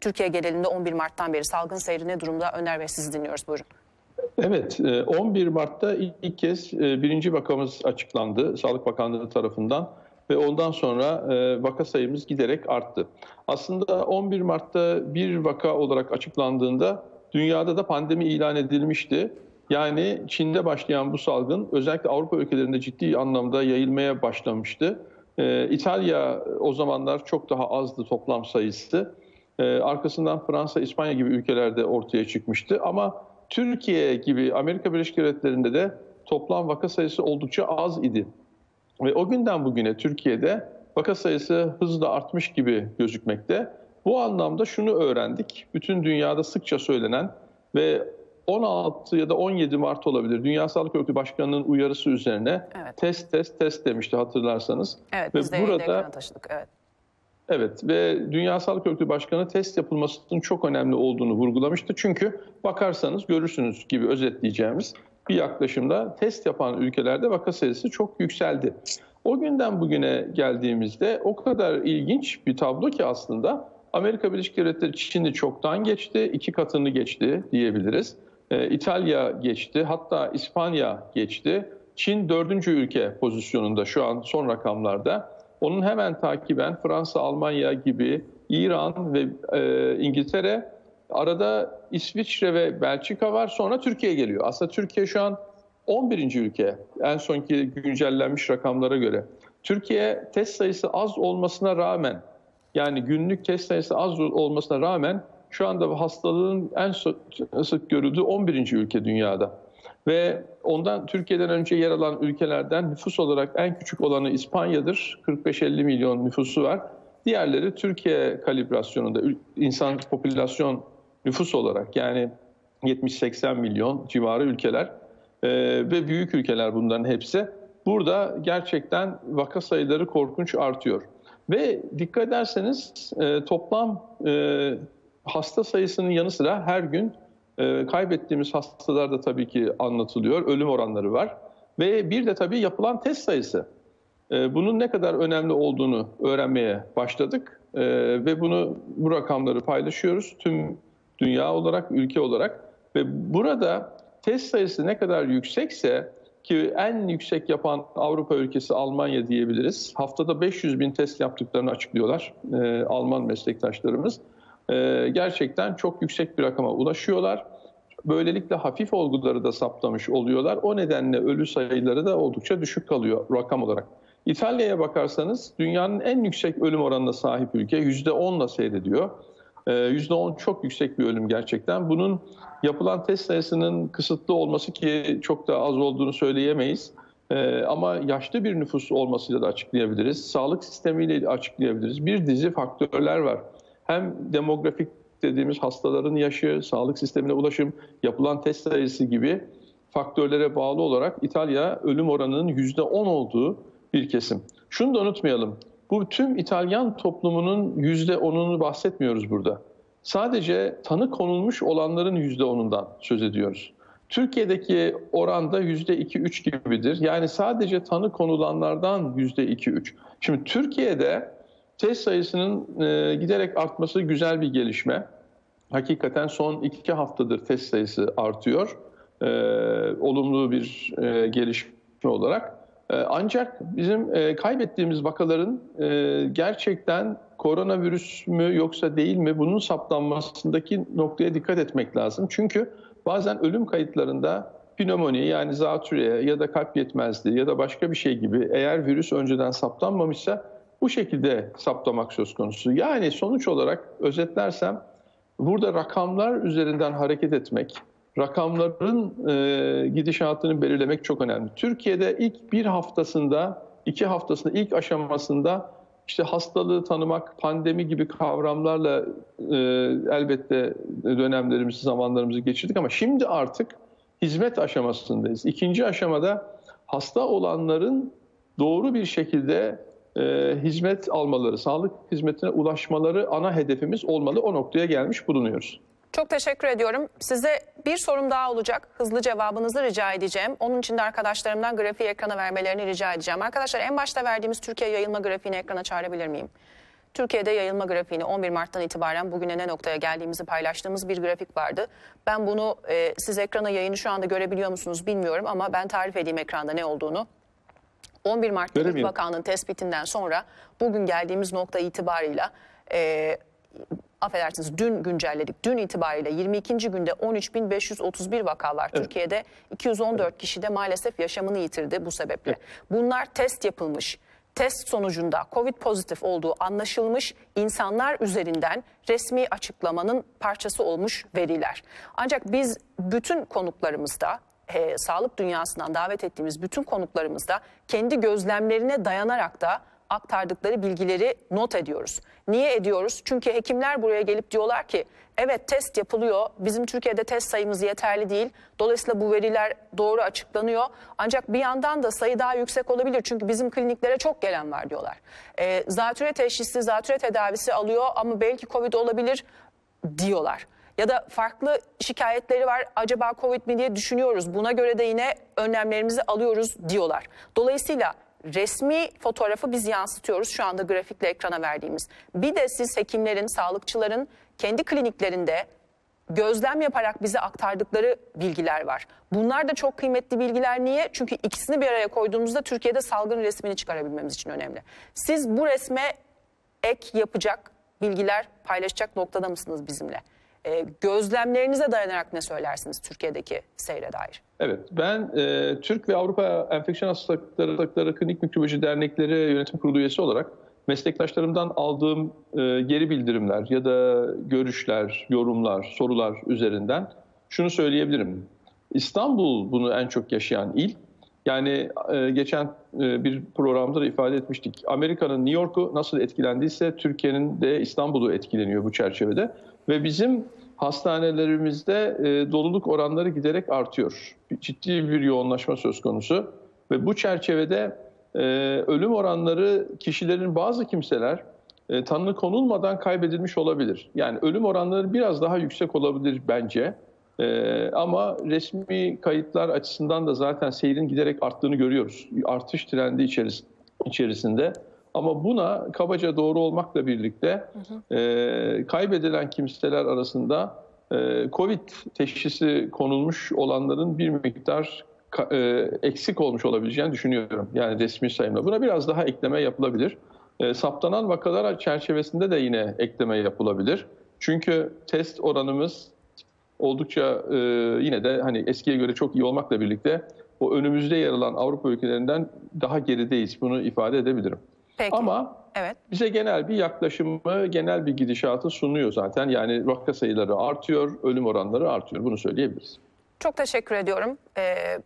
Türkiye genelinde 11 Mart'tan beri salgın seyri ne durumda? Öner Bey sizi dinliyoruz buyurun. Evet, e, 11 Mart'ta ilk kez e, birinci vakamız açıklandı Sağlık Bakanlığı tarafından ve ondan sonra e, vaka sayımız giderek arttı. Aslında 11 Mart'ta bir vaka olarak açıklandığında dünyada da pandemi ilan edilmişti. Yani Çin'de başlayan bu salgın özellikle Avrupa ülkelerinde ciddi anlamda yayılmaya başlamıştı. E, İtalya o zamanlar çok daha azdı toplam sayısı. E, arkasından Fransa, İspanya gibi ülkelerde ortaya çıkmıştı. Ama Türkiye gibi Amerika Birleşik Devletleri'nde de toplam vaka sayısı oldukça az idi. Ve o günden bugüne Türkiye'de vaka sayısı hızla artmış gibi gözükmekte. Bu anlamda şunu öğrendik. Bütün dünyada sıkça söylenen ve 16 ya da 17 Mart olabilir. Dünya Sağlık Örgütü Başkanı'nın uyarısı üzerine Evet. test test test demişti hatırlarsanız. Evet Ve biz de burada- taşıdık. Evet. Evet ve Dünya Sağlık Örgütü Başkanı test yapılmasının çok önemli olduğunu vurgulamıştı. Çünkü bakarsanız görürsünüz gibi özetleyeceğimiz bir yaklaşımda test yapan ülkelerde vaka sayısı çok yükseldi. O günden bugüne geldiğimizde o kadar ilginç bir tablo ki aslında Amerika Birleşik Devletleri Çin'i çoktan geçti, iki katını geçti diyebiliriz. Ee, İtalya geçti, hatta İspanya geçti. Çin dördüncü ülke pozisyonunda şu an son rakamlarda. Onun hemen takiben Fransa, Almanya gibi İran ve e, İngiltere, arada İsviçre ve Belçika var. Sonra Türkiye geliyor. Aslında Türkiye şu an 11. ülke en sonki güncellenmiş rakamlara göre. Türkiye test sayısı az olmasına rağmen yani günlük test sayısı az olmasına rağmen şu anda hastalığın en sık görüldüğü 11. ülke dünyada. Ve ondan Türkiye'den önce yer alan ülkelerden nüfus olarak en küçük olanı İspanya'dır. 45-50 milyon nüfusu var. Diğerleri Türkiye kalibrasyonunda insan popülasyon nüfus olarak yani 70-80 milyon civarı ülkeler Ee, ve büyük ülkeler bunların hepsi. Burada gerçekten vaka sayıları korkunç artıyor. Ve dikkat ederseniz e, toplam e, hasta sayısının yanı sıra her gün e, kaybettiğimiz hastalar da tabii ki anlatılıyor. Ölüm oranları var. Ve bir de tabii yapılan test sayısı. E, bunun ne kadar önemli olduğunu öğrenmeye başladık. E, ve bunu bu rakamları paylaşıyoruz tüm dünya olarak, ülke olarak. Ve burada test sayısı ne kadar yüksekse ki en yüksek yapan Avrupa ülkesi Almanya diyebiliriz. Haftada 500 bin test yaptıklarını açıklıyorlar Alman meslektaşlarımız. E, gerçekten çok yüksek bir rakama ulaşıyorlar. Böylelikle hafif olguları da saptamış oluyorlar. O nedenle ölü sayıları da oldukça düşük kalıyor rakam olarak. İtalya'ya bakarsanız dünyanın en yüksek ölüm oranına sahip ülke %10'la seyrediyor. Ee, %10 çok yüksek bir ölüm gerçekten. Bunun yapılan test sayısının kısıtlı olması ki çok da az olduğunu söyleyemeyiz. Ee, ama yaşlı bir nüfus olmasıyla da açıklayabiliriz. Sağlık sistemiyle açıklayabiliriz. Bir dizi faktörler var. Hem demografik dediğimiz hastaların yaşı, sağlık sistemine ulaşım, yapılan test sayısı gibi faktörlere bağlı olarak İtalya ölüm oranının %10 olduğu bir kesim. Şunu da unutmayalım. Bu tüm İtalyan toplumunun %10'unu bahsetmiyoruz burada. Sadece tanı konulmuş olanların %10'undan söz ediyoruz. Türkiye'deki oranda %2-3 gibidir. Yani sadece tanı konulanlardan %2-3. Şimdi Türkiye'de test sayısının e, giderek artması güzel bir gelişme. Hakikaten son iki haftadır test sayısı artıyor. E, olumlu bir e, gelişme olarak. E, ancak bizim e, kaybettiğimiz vakaların e, gerçekten koronavirüs mü yoksa değil mi bunun saptanmasındaki noktaya dikkat etmek lazım. Çünkü bazen ölüm kayıtlarında pnömoni yani zatürre ya da kalp yetmezliği ya da başka bir şey gibi eğer virüs önceden saptanmamışsa bu şekilde saptamak söz konusu. Yani sonuç olarak özetlersem burada rakamlar üzerinden hareket etmek, rakamların e, gidişatını belirlemek çok önemli. Türkiye'de ilk bir haftasında, iki haftasında, ilk aşamasında işte hastalığı tanımak, pandemi gibi kavramlarla e, elbette dönemlerimizi, zamanlarımızı geçirdik ama şimdi artık hizmet aşamasındayız. İkinci aşamada hasta olanların doğru bir şekilde e, hizmet almaları, sağlık hizmetine ulaşmaları ana hedefimiz olmalı. O noktaya gelmiş bulunuyoruz. Çok teşekkür ediyorum. Size bir sorum daha olacak. Hızlı cevabınızı rica edeceğim. Onun için de arkadaşlarımdan grafiği ekrana vermelerini rica edeceğim. Arkadaşlar en başta verdiğimiz Türkiye yayılma grafiğini ekrana çağırabilir miyim? Türkiye'de yayılma grafiğini 11 Mart'tan itibaren bugüne ne noktaya geldiğimizi paylaştığımız bir grafik vardı. Ben bunu e, siz ekrana yayını şu anda görebiliyor musunuz bilmiyorum ama ben tarif edeyim ekranda ne olduğunu. 11 Mart'ta ilk Göremiyorum. vakanın tespitinden sonra bugün geldiğimiz nokta itibarıyla e, affedersiniz dün güncelledik. Dün itibariyle 22. günde 13.531 vaka var. Türkiye'de 214 kişi de maalesef yaşamını yitirdi bu sebeple. Bunlar test yapılmış. Test sonucunda COVID pozitif olduğu anlaşılmış insanlar üzerinden resmi açıklamanın parçası olmuş veriler. Ancak biz bütün konuklarımızda e, sağlık dünyasından davet ettiğimiz bütün konuklarımızda kendi gözlemlerine dayanarak da aktardıkları bilgileri not ediyoruz. Niye ediyoruz? Çünkü hekimler buraya gelip diyorlar ki evet test yapılıyor. Bizim Türkiye'de test sayımız yeterli değil. Dolayısıyla bu veriler doğru açıklanıyor. Ancak bir yandan da sayı daha yüksek olabilir. Çünkü bizim kliniklere çok gelen var diyorlar. E, zatüre teşhisi, zatüre tedavisi alıyor ama belki COVID olabilir diyorlar. Ya da farklı şikayetleri var acaba Covid mi diye düşünüyoruz. Buna göre de yine önlemlerimizi alıyoruz diyorlar. Dolayısıyla resmi fotoğrafı biz yansıtıyoruz şu anda grafikle ekrana verdiğimiz. Bir de siz hekimlerin, sağlıkçıların kendi kliniklerinde gözlem yaparak bize aktardıkları bilgiler var. Bunlar da çok kıymetli bilgiler. Niye? Çünkü ikisini bir araya koyduğumuzda Türkiye'de salgın resmini çıkarabilmemiz için önemli. Siz bu resme ek yapacak bilgiler paylaşacak noktada mısınız bizimle? Ee, gözlemlerinize dayanarak ne söylersiniz Türkiye'deki seyre dair? Evet, ben e, Türk ve Avrupa Enfeksiyon Hastalıkları Hastalıkları Klinik Mikroboloji Dernekleri Yönetim Kurulu üyesi olarak meslektaşlarımdan aldığım e, geri bildirimler ya da görüşler, yorumlar, sorular üzerinden şunu söyleyebilirim. İstanbul bunu en çok yaşayan il. Yani e, geçen e, bir programda da ifade etmiştik. Amerika'nın New York'u nasıl etkilendiyse Türkiye'nin de İstanbul'u etkileniyor bu çerçevede. Ve bizim hastanelerimizde e, doluluk oranları giderek artıyor. Ciddi bir yoğunlaşma söz konusu. Ve bu çerçevede e, ölüm oranları kişilerin bazı kimseler e, tanı konulmadan kaybedilmiş olabilir. Yani ölüm oranları biraz daha yüksek olabilir bence. Ee, ama resmi kayıtlar açısından da zaten seyrin giderek arttığını görüyoruz. Artış trendi içeris- içerisinde. Ama buna kabaca doğru olmakla birlikte e, kaybedilen kimseler arasında e, COVID teşhisi konulmuş olanların bir miktar ka- e, eksik olmuş olabileceğini düşünüyorum. Yani resmi sayımla. Buna biraz daha ekleme yapılabilir. E, saptanan vakalar çerçevesinde de yine ekleme yapılabilir. Çünkü test oranımız oldukça e, yine de hani eskiye göre çok iyi olmakla birlikte o önümüzde yer alan Avrupa ülkelerinden daha gerideyiz. Bunu ifade edebilirim. Peki. Ama Evet. bize genel bir yaklaşımı, genel bir gidişatı sunuyor zaten. Yani vaka sayıları artıyor, ölüm oranları artıyor. Bunu söyleyebiliriz. Çok teşekkür ediyorum. Ee,